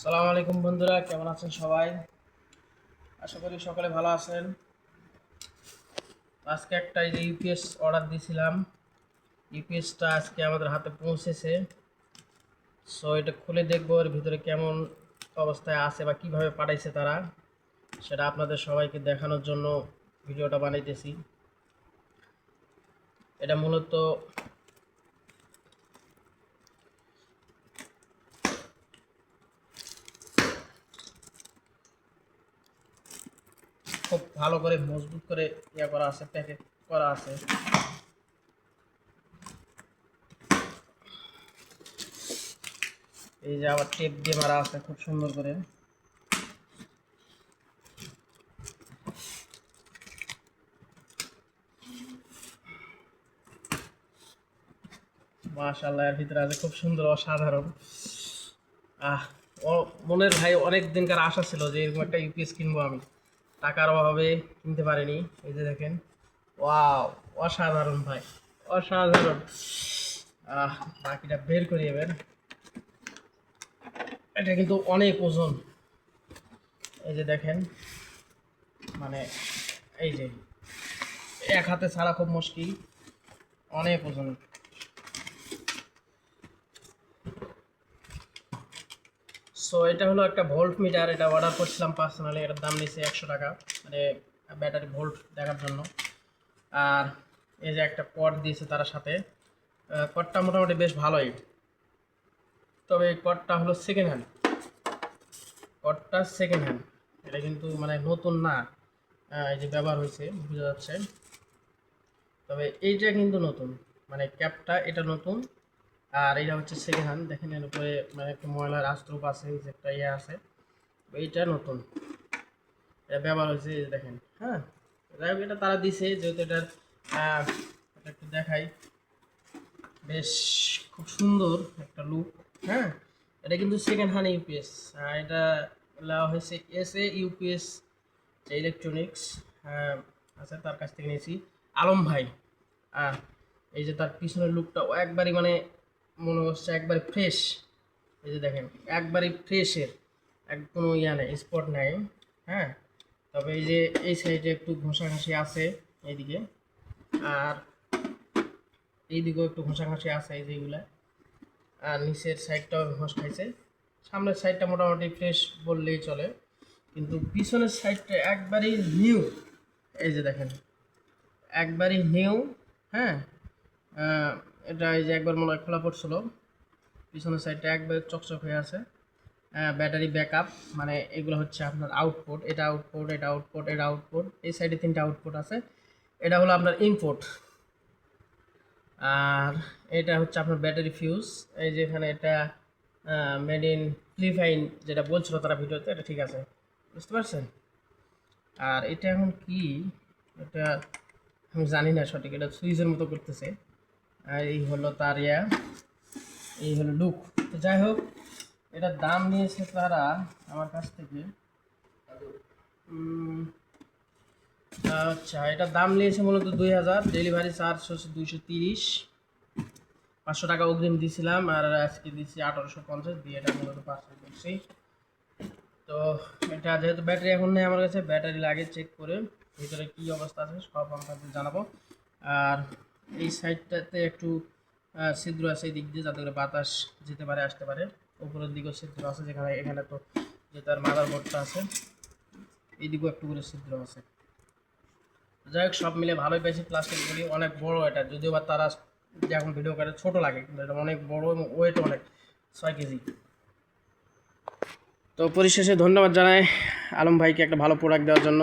সালাম আলাইকুম বন্ধুরা, কেমন আছেন সবাই? আশা করি সকলে ভালো আছেন। আজকে একটা যে ইউপিএস অর্ডার দিয়েছিলাম ইউপিএসটা আজকে আমাদের হাতে পৌঁছেছে। সো এটা খুলে দেখব এর ভিতরে কেমন অবস্থায় আছে বা কীভাবে পাঠাইছে তারা। সেটা আপনাদের সবাইকে দেখানোর জন্য ভিডিওটা বানাইতেছি। এটা মূলত খুব ভালো করে মজবুত করে ইয়া করা আছে প্যাকেট করা আছে। এই যে আবার টেপ দিয়ে মারা আছে, খুব সুন্দর করে। মাশাল্লাহ এর ভিতরে আছে খুব সুন্দর, অসাধারণ। আহ মনের ভাই অনেক দিনকার আশা ছিল যে এরকম একটা ইউপিএস কিনবো আমি। টাকার অভাবে কিনতে পারিনি। এই যে দেখেন। ওয়াও, অসাধারণ ভাই, অসাধারণ। আহ, বাকিটা বের করি এবার। এটা কিন্তু অনেক ওজন। এই যে দেখেন মানে এই যে, এক হাতে ছাড়া খুব মুশকিল। অনেক ওজন। সো এটা হলো একটা ভোল্ট মিটার এটা অর্ডার করছিলাম পার্সোনালি এটার দাম নিয়েছে একশো টাকা মানে ব্যাটারি ভোল্ট দেখার জন্য। আর এই যে একটা কট দিয়েছে তার সাথে কটটা মোটামুটি বেশ ভালোই। তবে এই কটটা হলো সেকেন্ড হ্যান্ড কটটা সেকেন্ড হ্যান্ড এটা কিন্তু মানে নতুন না এই যে ব্যবহার হয়েছে, বোঝা যাচ্ছে। তবে এইটা কিন্তু নতুন মানে ক্যাপটা এটা নতুন। আর এটা হচ্ছে সেকেন্ড হ্যান্ড দেখেন এর উপরে মানে একটা ময়লার আস্ত্রুপ আছে যে একটা ইয়ে আছে। এইটা নতুন। এটা ব্যবহার হয়েছে দেখেন হ্যাঁ? যাই হোক, এটা তারা দিছে, যেহেতু এটার এটা একটু দেখাই। বেশ খুব সুন্দর একটা লুক হ্যাঁ? এটা কিন্তু সেকেন্ড হ্যান্ড ইউপিএস এটা নেওয়া হয়েছে এস এ ইউপিএস যে ইলেকট্রনিক্স আছে তার কাছ থেকে নিয়েছি। আলম ভাই এই যে তার পিছনের লুকটা একবারই মানে মনে হচ্ছে একবারে ফ্রেশ এই যে দেখেন একবারই ফ্রেশের এক কোনো ইয়া নেই স্পট নাই হ্যাঁ? তবে এই যে এই সাইডে একটু ঘষাঘষি আছে এইদিকে। আর এইদিকেও একটু ঘষাঘষি আছে এই যেগুলা আর নিচের সাইডটাও ঘষ খাইছে। সামনের সাইডটা মোটামুটি ফ্রেশ বললেই চলে। কিন্তু পিছনের সাইডটা একবারেই নিউ এই যে দেখেন, একবারই নিউ হ্যাঁ? এটা এই যে একবার মনে হয় খোলা পড়ছিল। পিছনের সাইডটা একবার চকচক হয়ে আছে। ব্যাটারি ব্যাকআপ মানে এগুলো হচ্ছে আপনার আউটপুট এটা আউটপুট এটা আউটপুট এটা আউটপুট এই সাইডে তিনটা আউটপুট আছে। এটা হলো আপনার ইনপুট আর এটা হচ্ছে আপনার ব্যাটারি ফিউজ এই যে এখানে এটা মেড ইন ফিলিপাইন যেটা বলছিল তারা ভিডিওতে, এটা ঠিক আছে। বুঝতে পারছেন? আর এটা এখন কি? এটা আমি জানি না সঠিক, এটা সুইচের মতো করতেছে। আর এই হলো তার ইয়া, এই হলো লুক তো যাই হোক এটার দাম নিয়েছে তারা আমার কাছ থেকে। আচ্ছা এটার দাম নিয়েছে মূলত দুই হাজার। ডেলিভারি চার্জ হচ্ছে দুইশো তিরিশ। পাঁচশো টাকা অগ্রিম দিয়েছিলাম আর আজকে দিচ্ছি আঠারোশো পঞ্চাশ, দিয়ে এটা মূলত পাঁচশো করছি। তো এটা যেহেতু ব্যাটারি এখন নেই আমার কাছে, ব্যাটারি লাগে চেক করে ভিতরে কী অবস্থা আছে সব আপনাদের জানাব। আর এই সাইডটাতে একটু ছিদ্র আছে এই দিক দিয়ে, যাতে করে বাতাস যেতে পারে, আসতে পারে। উপরের দিকেও ছিদ্র আছে যেখানে, এখানে তো যে তার মাদার বোর্ডটা আছে এই দিকেও একটু করে ছিদ্র আছে। যাই হোক, সব মিলে ভালোই পেয়েছি। প্লাস্টিকগুলি অনেক বড় এটা। যদিও বা তারা যখন ভিডিও করে, ছোট লাগে, কিন্তু এটা অনেক বড় এবং ওয়েট অনেক, ছয় কেজি। তো পরিশেষে ধন্যবাদ জানাই আলম ভাইকে একটা ভালো প্রোডাক্ট দেওয়ার জন্য।